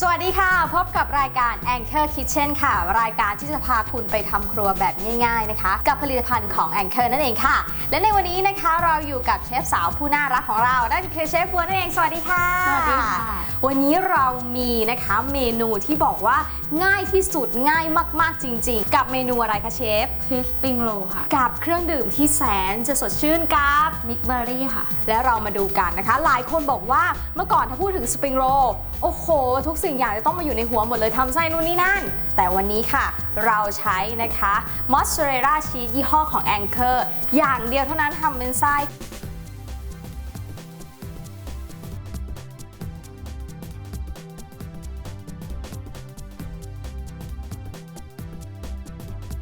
สวัสดีค่ะ พบกับรายการ Anchor Kitchen ค่ะ รายการที่จะพาคุณไปทำครัวแบบง่ายๆนะคะ กับผลิตภัณฑ์ของ Anchor นั่นเองค่ะ และในวันนี้นะคะเราอยู่กับเชฟสาวผู้น่ารักของเรา นั่นคือเชฟบัวนั่นเอง สวัสดีค่ะ สวัสดีค่ะ วันนี้เรามีนะคะเมนูที่บอกว่าง่ายที่สุดง่ายมากๆจริง ๆ กับเมนูอะไรคะเชฟชีสปริงโรค่ะ กับเครื่องดื่มที่แสนจะสดชื่นกับมิกเบอร์รี่ค่ะ และเรามาดูกันนะคะ หลายคนบอกว่าเมื่อก่อนถ้าพูดถึงสปริงโรลโอ้โห ทุกสิ่งอย่างจะต้องมาอยู่ในหัวหมดเลยทำไส้นู่นนี่นั่น แต่วันนี้ค่ะ เราใช้นะคะมอสซาเรลล่าชีสยี่ห้อของ Anchor อย่างเดียวเท่านั้นทำเป็นไส้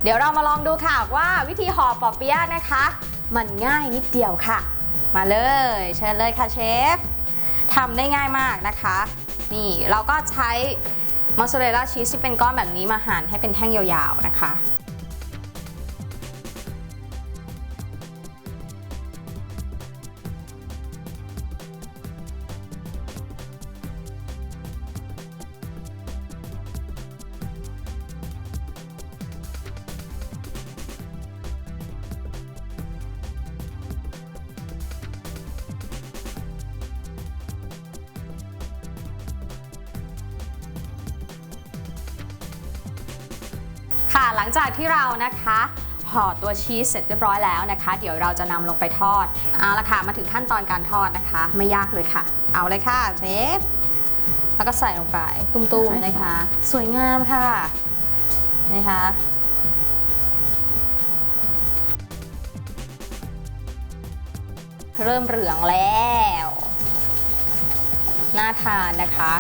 เดี๋ยวเรามาลองดูค่ะว่าวิธีห่อปอเปี๊ยะนะคะ มันง่ายนิดเดียวค่ะ มาเลย เชิญเลยค่ะเชฟทำได้ง่ายมากนะคะ นี่เราก็ใช้มอสซาเรลล่าชีสที่เป็นก้อนแบบนี้มาหั่นให้เป็นแท่งยาวๆนะคะ ค่ะหลังจากที่เรานะคะห่อตัวชีสเสร็จเรียบร้อยแล้วนะคะ เดี๋ยวเราจะนำลงไปทอดเอาละค่ะมาถึงขั้นตอนการทอดนะคะ ไม่ยากเลยค่ะ เอาเลยค่ะเชฟแล้วก็ใส่ลงไปตุ้มๆนะคะ สวยงามค่ะนะคะเริ่มเหลืองแล้ว น่าทานนะคะ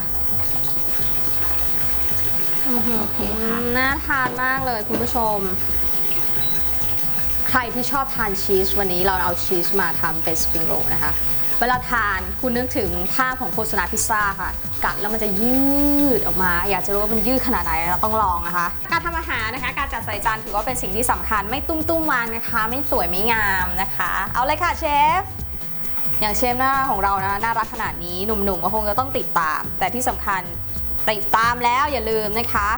โอเคค่ะน่าทานมากเลยคุณผู้ชม ใครที่ชอบทานชีสวันนี้เราเอาชีสมาทำเป็นสปริงโรลนะคะ เวลาทานคุณนึกถึงภาพของโฆษณาพิซซ่าค่ะ กัดแล้วมันจะยืดออกมา อยากจะรู้ว่ามันยืดขนาดไหนเราต้องลองนะคะ การทำอาหารนะคะ การจัดใส่จานถือว่าเป็นสิ่งที่สำคัญไม่ตุ้มตุ้มวางนะคะ ไม่สวยไม่งามนะคะ เอาเลยค่ะเชฟอย่างเชฟหน้าของเรานะน่ารักขนาดนี้หนุ่มๆก็คงจะต้องติดตาม แต่ที่สำคัญ ติดตามแล้วอย่าลืมนะคะ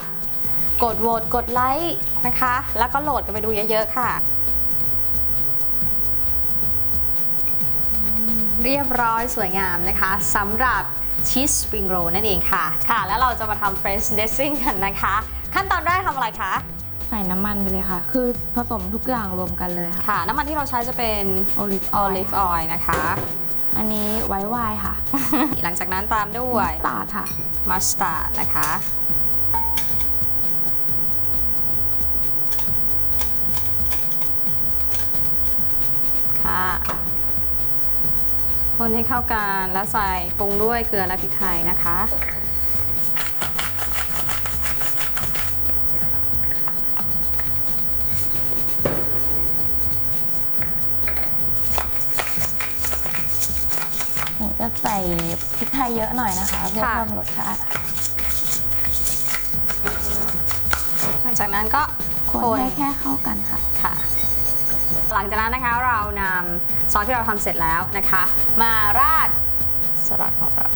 กดโหวตกดไลค์นะคะ แล้วก็โหลดกันไปดูเยอะๆค่ะอืมเรียบร้อยสวยงามนะคะสำหรับชีสสปริงโรลนั่นเองค่ะ ค่ะ แล้วเราจะมาทำ French dressing กันนะคะ ขั้นตอนแรกทำอะไรคะใส่น้ำมันไปเลยค่ะ คือผสมทุกอย่างรวมกันเลยค่ะ ค่ะ น้ำมันที่เราใช้จะเป็นโอลิฟออลิฟออยล์นะคะ อันนี้ไว้ไวน์ค่ะ หลังจากนั้นตามด้วยตาดค่ะ มัสตาร์ดนะคะ ค่ะ คนให้เข้ากันแล้วใส่ปรุงด้วยเกลือและพริกไทยนะคะ จะใส่พริกไทยเยอะหน่อยนะคะเพื่อค่ะเพิ่มรสชาติหลังจากนั้นก็คนให้แค่เข้ากันค่ะ ค่ะ หลังจากนั้นนะคะเรานำซอสที่เราทำเสร็จแล้วนะคะ มาราดสลัดของเรา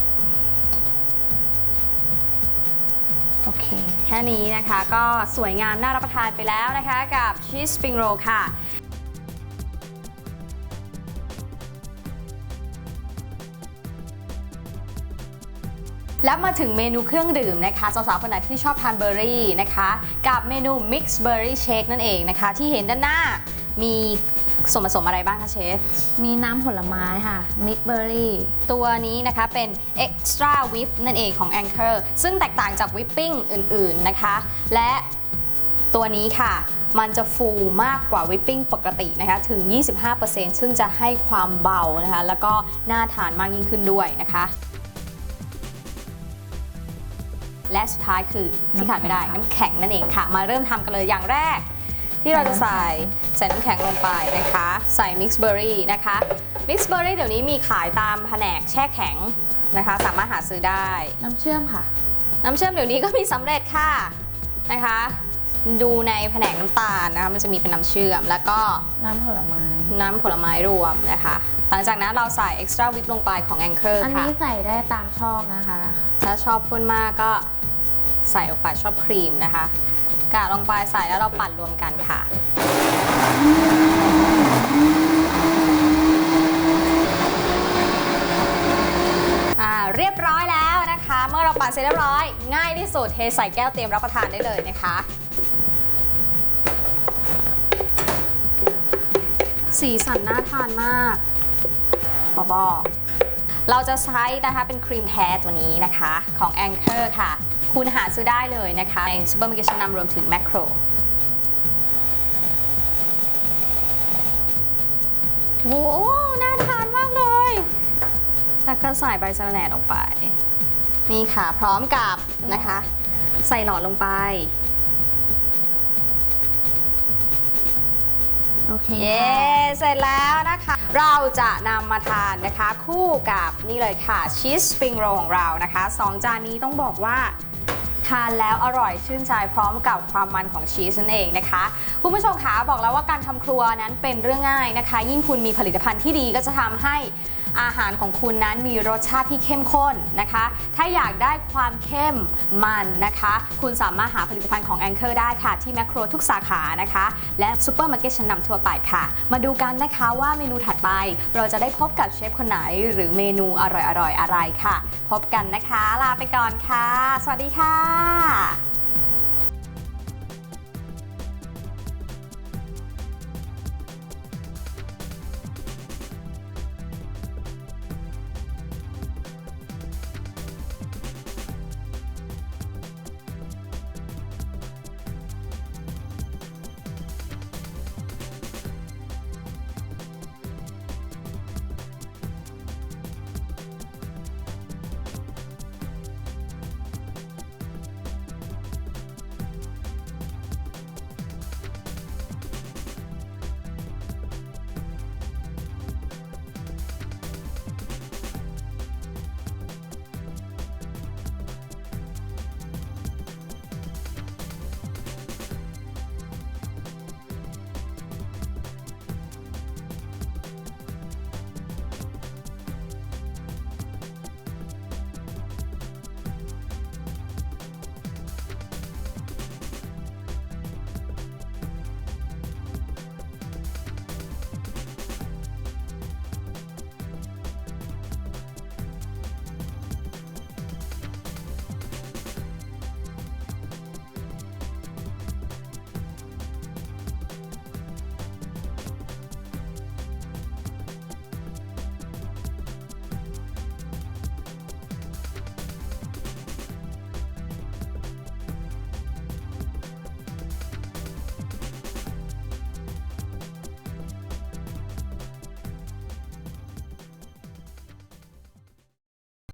โอเค แค่นี้นะคะก็สวยงามน่ารับประทานไปแล้วนะคะ กับชีสสปริงโรลค่ะ แล้วมาถึงเมนูเครื่องดื่มนะคะสาวๆคนไหนที่ชอบทานเบอร์รี่นะคะ กับเมนู Mix Berry Shake นั่นเองนะคะ ที่เห็นด้านหน้ามีส่วนผสมอะไรบ้างคะเชฟ มีน้ำผลไม้ค่ะมิกเบอร์รี่ ตัวนี้นะคะเป็น extra whip นั่นเองของ Anchor ซึ่งแตกต่างจากวิปปิ้งอื่นๆนะคะ และตัวนี้ค่ะ มันจะฟูมากกว่าวิปปิ้งปกตินะคะ ถึง 25%ซึ่งจะให้ความเบานะคะ แล้วก็น่าทานมากยิ่งขึ้นด้วยนะคะ และสุดท้ายคือที่ขาดไม่ได้น้ำน้ำแข็งแข็งนั่นเองค่ะ มาเริ่มทำกันเลยอย่างแรก ที่เราจะใส่ใส่น้ำแข็งลงไปนะคะ ใส่ mix berry นะคะ mix berry เดี๋ยวนี้มีขายตามแผนกแช่แข็งนะคะ สามารถหาซื้อได้ น้ำเชื่อมค่ะ น้ำเชื่อมเดี๋ยวนี้ก็มีสำเร็จค่ะนะคะ ดูในแผนกน้ำตาลนะคะมันจะมีเป็นน้ำเชื่อม แล้วก็น้ำผลไม้น้ำผลไม้รวมนะคะ หลังจากนั้นเราใส่ extra whip ลงไปของ Anchor อันค่ะ นี้ใส่ได้ตามชอบนะคะ ถ้าชอบข้นมากก็ใส่ลงไปชอบครีมนะคะกะลงไปใส่แล้วเราปั่นรวมกันค่ะ อ่าเรียบร้อยแล้วนะคะ เมื่อเราปั่นเสร็จเรียบร้อย ง่ายที่สุดเทใส่แก้วเตรียมรับประทานได้เลยนะคะ สีสันน่าทานมาก บอบอก เราจะใช้นะคะเป็นครีมแท้ตัวนี้นะคะของ Anchor ค่ะ คุณหาซื้อได้เลยนะคะในซูเปอร์มาร์เก็ตชั้นนำรวมถึงแมคโครโอ้น่าทานมากเลย แล้วก็ใส่ใบสะระแหน่ลงไป นี่ค่ะ พร้อมกับนะคะ ใส่หลอดลงไป โอเคเย้เสร็จแล้วนะคะ เราจะนำมาทานนะคะ คู่กับนี่เลยค่ะชีสสปริงโรของเรานะคะสองจานนี้ต้องบอกว่าทานแล้วอร่อยชื่นใจพร้อมกับความมันของชีสนั่นเองนะคะคุณผู้ชมคะบอกแล้วว่าการทำครัวนั้นเป็นเรื่องง่ายนะคะ ยิ่งคุณมีผลิตภัณฑ์ที่ดีก็จะทำให้ อาหารของคุณนั้นมีรสชาติที่เข้มข้นนะคะ ถ้าอยากได้ความเข้มมันนะคะ คุณสามารถหาผลิตภัณฑ์ของ Anchor ได้ค่ะ ที่แมคโครทุกสาขานะคะ และซูเปอร์มาร์เก็ตชั้นนำทั่วไปค่ะ มาดูกันนะคะว่าเมนูถัดไปเราจะได้พบกับเชฟคนไหน หรือเมนูอร่อยๆอะไรค่ะ พบกันนะคะ ลาไปก่อนค่ะ สวัสดีค่ะ